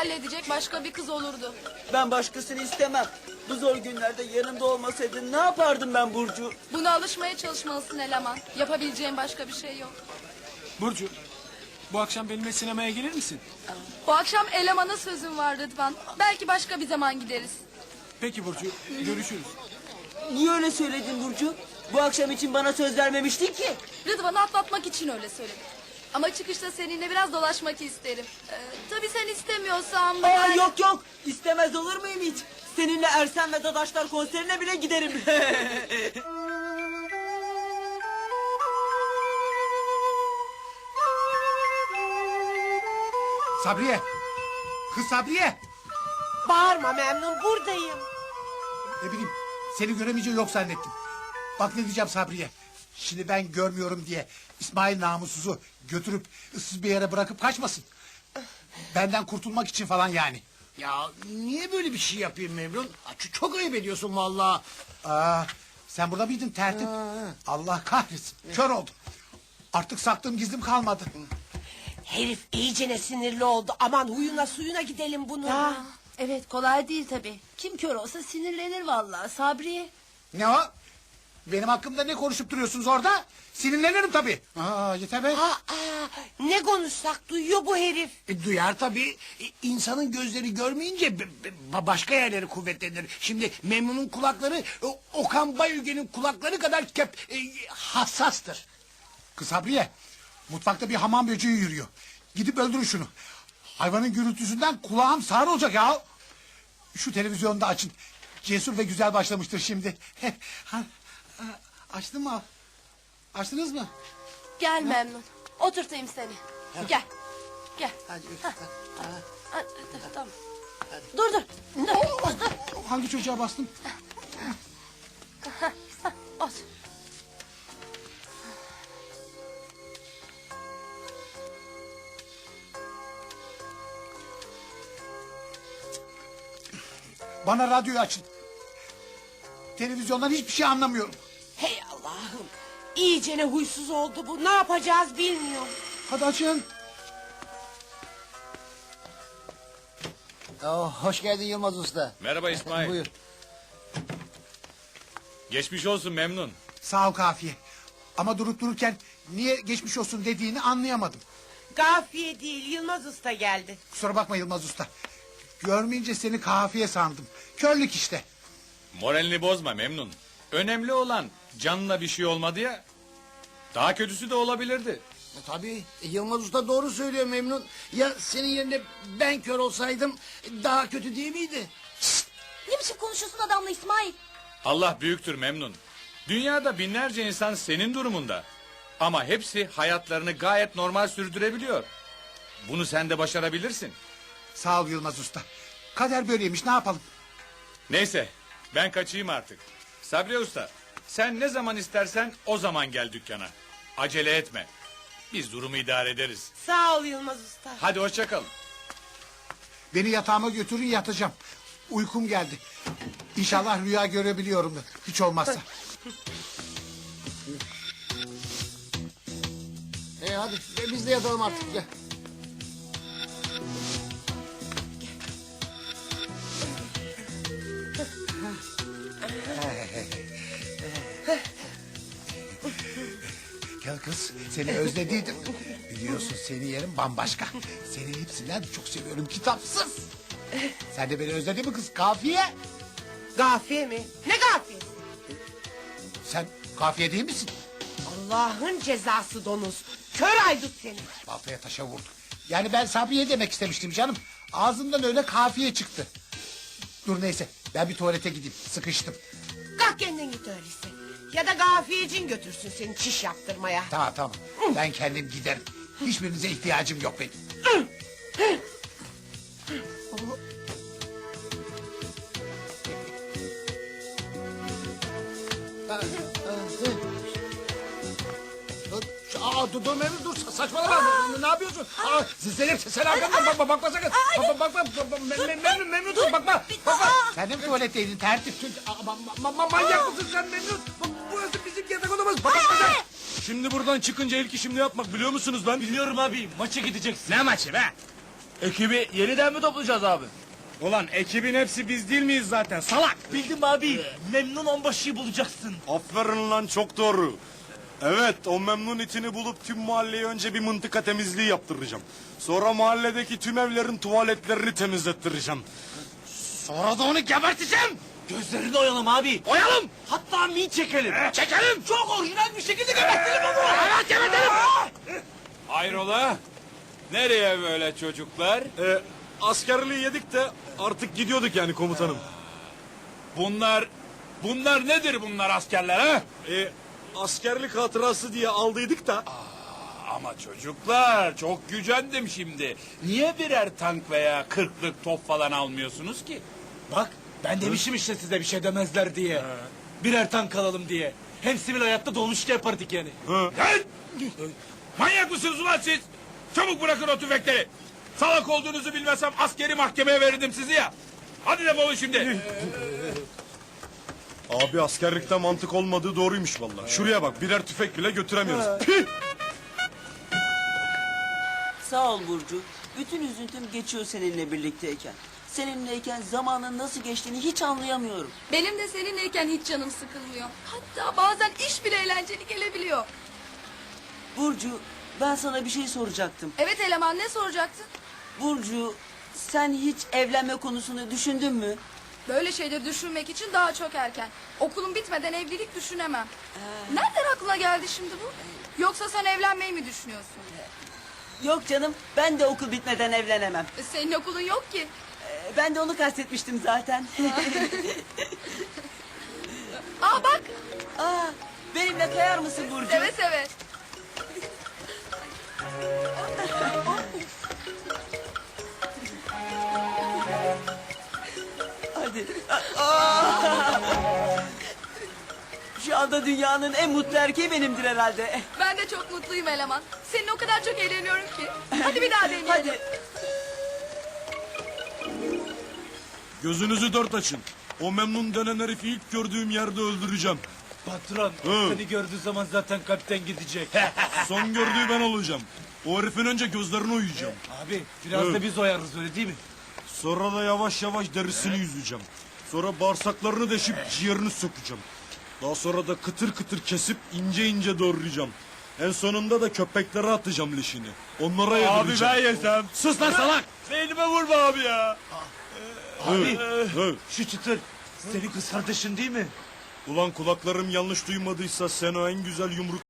halledecek başka bir kız olurdu. Ben başkasını istemem. Bu zor günlerde yanımda olmasaydın ne yapardım ben Burcu? Buna alışmaya çalışmalısın eleman. Yapabileceğin başka bir şey yok. Burcu, bu akşam benimle sinemaya gelir misin? Bu akşam elemana sözüm var Rıdvan. Belki başka bir zaman gideriz. Peki Burcu, görüşürüz. Niye öyle söyledin Burcu? Bu akşam için bana söz vermemiştin ki. Rıdvan'ı atlatmak için öyle söyledim. Ama çıkışta seninle biraz dolaşmak isterim. Ee, tabii sen istemiyorsan... Aa yani- yok yok istemez olur muyum hiç? Seninle Ersen ve Dadaşlar konserine bile giderim. Sabriye. Kız Sabriye. Bağırma memnun buradayım. Ne bileyim seni göremeyeceği yok zannettim. Bak ne diyeceğim Sabriye. Şimdi ben görmüyorum diye İsmail namussuzu götürüp ıssız bir yere bırakıp kaçmasın. Benden kurtulmak için falan yani. Ya niye böyle bir şey yapayım? Ha, ç- Çok ayıp ediyorsun vallahi. Aa, sen burada mıydın tertip? Allah kahretsin. Kör oldum. Artık saklım gizlim kalmadı. Herif iyicene sinirli oldu. Aman huyuna suyuna gidelim bunu. Ya, evet kolay değil tabii. Kim kör olsa sinirlenir vallahi Sabriye. Ne o? Benim hakkımda ne konuşup duruyorsunuz orada? Sinirlenirim tabii. Aa, yeter be. Aa, ne konuşsak duyuyor bu herif. E, duyar tabii. E, insanın gözleri görmeyince başka yerleri kuvvetlenir. Şimdi Memnun'un kulakları o- Okan Bayülgen'in kulakları kadar kep, e, hassastır. Kız Sabriye, mutfakta bir hamam böceği yürüyor. Gidip öldürün şunu. Hayvanın gürültüsünden kulağım sağır olacak ya. Şu televizyonda açın. Cesur ve güzel başlamıştır şimdi. ha, açtın mı? Açtınız mı? Gel memnun. Oturtayım seni. Gel. Gel. Hadi Ha, dur, Tamam. Dur dur. Dur. Hangi çocuğa bastım? Otur. Bana radyoyu açın. Televizyondan hiçbir şey anlamıyorum. Allah'ım. İyicene huysuz oldu bu. Ne yapacağız bilmiyorum. Hadi açın. Oh, hoş geldin Yılmaz Usta. Merhaba İsmail. Buyur. Geçmiş olsun memnun. Sağ ol kafiye. Ama durup dururken niye geçmiş olsun dediğini anlayamadım. Gafiye değil Yılmaz Usta geldi. Kusura bakma Yılmaz Usta. Görmeyince seni kafiye sandım. Körlük işte. Moralini bozma memnun. Önemli olan canına bir şey olmadı ya. Daha kötüsü de olabilirdi. E, tabii e, Yılmaz Usta doğru söylüyor Memnun. Ya senin yerine ben kör olsaydım daha kötü değil miydi? Ne biçim konuşuyorsun adamla İsmail? Allah büyüktür memnun. Dünyada binlerce insan senin durumunda. Ama hepsi hayatlarını gayet normal sürdürebiliyor. Bunu sen de başarabilirsin. Sağ ol Yılmaz Usta. Kader böyleymiş ne yapalım? Neyse ben kaçayım artık. Sabri Usta sen ne zaman istersen o zaman gel dükkana. Acele etme. Biz durumu idare ederiz. Sağ ol Yılmaz Usta. Hadi hoşça kal. Beni yatağıma götürün yatacağım. Uykum geldi. İnşallah rüya görebiliyorumdur. Hiç olmazsa. E hadi biz de yatalım artık gel. Kız seni özlediydim. Biliyorsun senin yerin bambaşka. Seni hepsinden çok seviyorum kitapsız. Sen de beni özledin mi kız kafiye? Gafiye mi? Ne gafiyesi? Sen kafiye değil misin? Allah'ın cezası donuz. Kör aydut seni. Baltaya taşa vurdu. Yani ben Sabriye demek istemiştim canım. Ağzımdan öyle kafiye çıktı. Dur neyse ben bir tuvalete gideyim sıkıştım. Kalk kendin git öyleyse. Ya da gafiyecin götürsün seni çiş yaptırmaya. Tamam tamam ben kendim giderim. Hiçbirinize ihtiyacım yok benim. Aa dur dur Memnun dur saçmalama ne, ne yapıyorsun? Aa, Zeynep sen arkamdan bakma bakma sakın. Bakma bakma bakma Mem- Memnun Memnun dur bakma. Bakma. Sen de mi tuvaletteydin tertip? Aa, ma- ma- ma- manyak mısın sen Memnun? Bu- Burası bizim yatak odamız. Bakma sen. Şimdi buradan çıkınca ilk işim ne yapmak biliyor musunuz lan? Biliyorum abi, maça gideceksin. Ne maçı be? Ekibi yeniden mi toplayacağız abi? Ulan ekibin hepsi biz değil miyiz zaten salak? Bildim abi. Memnun onbaşıyı bulacaksın. Aferin lan çok doğru. Evet o memnun itini bulup tüm mahalleye önce bir mıntıka temizliği yaptıracağım. Sonra mahalledeki tüm evlerin tuvaletlerini temizlettireceğim. Sonra da onu geberteceğim. Gözlerini oyalım abi. Oyalım. Hatta mi çekelim. Çekelim. Çok orijinal bir şekilde gebertelim onu. Evet gebertelim. Hayrola? Nereye böyle çocuklar? Ee, askerliği yedik de artık gidiyorduk yani komutanım. Bunlar, bunlar nedir bunlar askerler ha? Ee, askerlik hatırası diye aldıydık da. Ama çocuklar çok gücendim şimdi. Niye birer tank veya kırklık top falan almıyorsunuz ki? Bak ben demişim işte size bir şey demezler diye. Birer tank alalım diye. Hem sivil hayatta dolmuşça yapardık yani. Lan! Manyak mısınız ulan siz? Çabuk bırakın o tüfekleri. Salak olduğunuzu bilmesem askeri mahkemeye verirdim sizi ya. Hadi defolun şimdi. Abi askerlikte mantık olmadığı doğruymuş vallahi. Şuraya bak birer tüfek bile götüremiyoruz. Pih! Sağ ol Burcu. Bütün üzüntüm geçiyor seninle birlikteyken. Seninleyken zamanın nasıl geçtiğini hiç anlayamıyorum. Benim de seninleyken hiç canım sıkılmıyor. Hatta bazen iş bile eğlenceli gelebiliyor. Burcu, ben sana bir şey soracaktım. Evet eleman ne soracaktın? Burcu, sen hiç evlenme konusunu düşündün mü? Böyle şeyleri düşünmek için daha çok erken. Okulum bitmeden evlilik düşünemem. Nereden aklına geldi şimdi bu? Yoksa sen evlenmeyi mi düşünüyorsun? Yok canım, ben de okul bitmeden evlenemem. E, Senin okulun yok ki. Ee, Ben de onu kastetmiştim zaten. Aa bak Aa, benimle kayar mısın Burcu? seve seve. Hadi. Aa! Şu anda dünyanın en mutlu erkeği benimdir herhalde. Ben de çok mutluyum eleman. Senin o kadar çok eğleniyorum ki. Hadi bir daha deneyelim. Hadi. Gözünüzü dört açın. O memnun denen herifi ilk gördüğüm yerde öldüreceğim. Patron Hı. seni gördüğü zaman zaten kalpten gidecek. Son gördüğü ben olacağım. O herifin önce gözlerini uyuyacağım. abi biraz Hı. da biz oyarız öyle değil mi? Sonra da yavaş yavaş derisini yüzeceğim. Sonra bağırsaklarını deşip ciğerini sökeceğim. Daha sonra da kıtır kıtır kesip ince ince doğrayacağım. En sonunda da köpeklere atacağım leşini. Onlara yedireceğim. yesem. Sus lan salak! Beynime vurma abi ya. Abi şu çıtır senin kız kardeşin değil mi? Ulan kulaklarım yanlış duymadıysa sen o en güzel yumruk